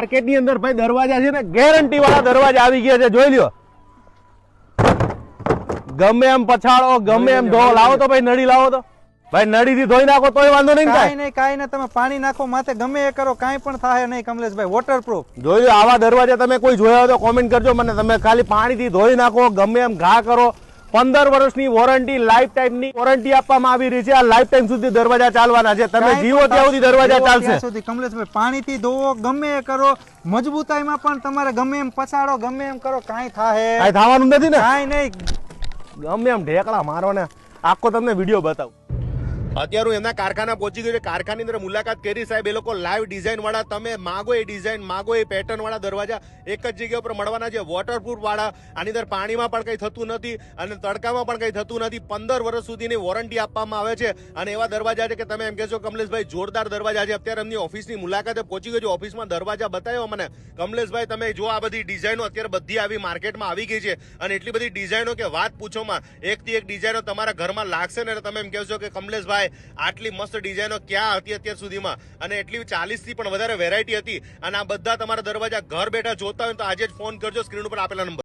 માર્કેટની અંદર ભાઈ દરવાજા છે ને ગેરંટી વાળા દરવાજા આવી ગયા છે જોઈ લ્યો. ગમે એમ પછાડો ગમે એમ ધો લાવો તો ભાઈ નડી લાવો તો. ભાઈ નળીથી ધોઈ નાખો તોય વાંધો નહીં કાઈ. નહીં કાઈ નહીં તમે પાણી નાખો માથે ગમે એ કરો કાઈ પણ થાય નહીં કમલેશભાઈ વોટરપ્રૂફ જોઈ લો આવા દરવાજા તમે કોઈ જોયા હોય તો કોમેન્ટ કરજો. મને તમે ખાલી પાણી થી ધોઈ નાખો ગમે એમ ઘા કરો. પંદર વર્ષની વોરંટી લાઈફ ટાઈમની વોરંટી આપવામાં આવી રહી છે. આ લાઈફ ટાઈમ સુધી દરવાજા ચાલવાના છે. તમે જીવો ત્યાં સુધી દરવાજા ચાલશે. સુધી કમલેશભાઈ પાણીથી ધોવો ગમે કરો મજબૂતાઈમાં પણ તમારે ગમે એમ પછાડો ગમે એમ કરો કાંઈ થાય કાંઈ થવાનું નથી ને? કાંઈ નહીં. ગમે એમ ઢેકડા મારો ને આખો તમને વીડિયો બતાવું. અત્યારે એમના કારખાના પહોંચી ગયો છે. કારખાની અંદર મુલાકાત કરી સાહેબ, એ લોકો લાઈવ ડિઝાઇન વાળા, તમે માગો એ ડિઝાઇન માગો એ પેટર્ન વાળા દરવાજા એક જ જગ્યા ઉપર મળવાના છે. વોટરપ્રૂફ વાળા, આની અંદર પાણીમાં પણ કંઈ થતું નથી અને તડકામાં પણ કંઈ થતું નથી. પંદર વર્ષ સુધીની વોરંટી આપવામાં આવે છે. અને એવા દરવાજા છે કે તમે એમ કહેશો, કમલેશભાઈ, જોરદાર દરવાજા છે. અત્યારે એમની ઓફિસની મુલાકાતે પહોંચી ગયો છે. ઓફિસમાં દરવાજા બતાવ્યો મને. કમલેશભાઈ, તમે જો આ બધી ડિઝાઇનો અત્યારે બધી આવી માર્કેટમાં આવી ગઈ છે અને એટલી બધી ડિઝાઇનો કે વાત પૂછોમાં, એકથી એક ડિઝાઇનો તમારા ઘરમાં લાગશે ને તમે એમ કહેશો કે, કમલેશભાઈ આટલી મસ્ત ડિઝાઇનો ક્યાં હતી અત્યાર સુધીમાં? અને એટલી ચાલીસથી પણ વધારે વેરાયટી હતી. અને આ બધા તમારા દરવાજા ઘર બેઠા જોતા હોય તો આજે જ ફોન કરજો સ્ક્રીન ઉપર આપેલા નંબર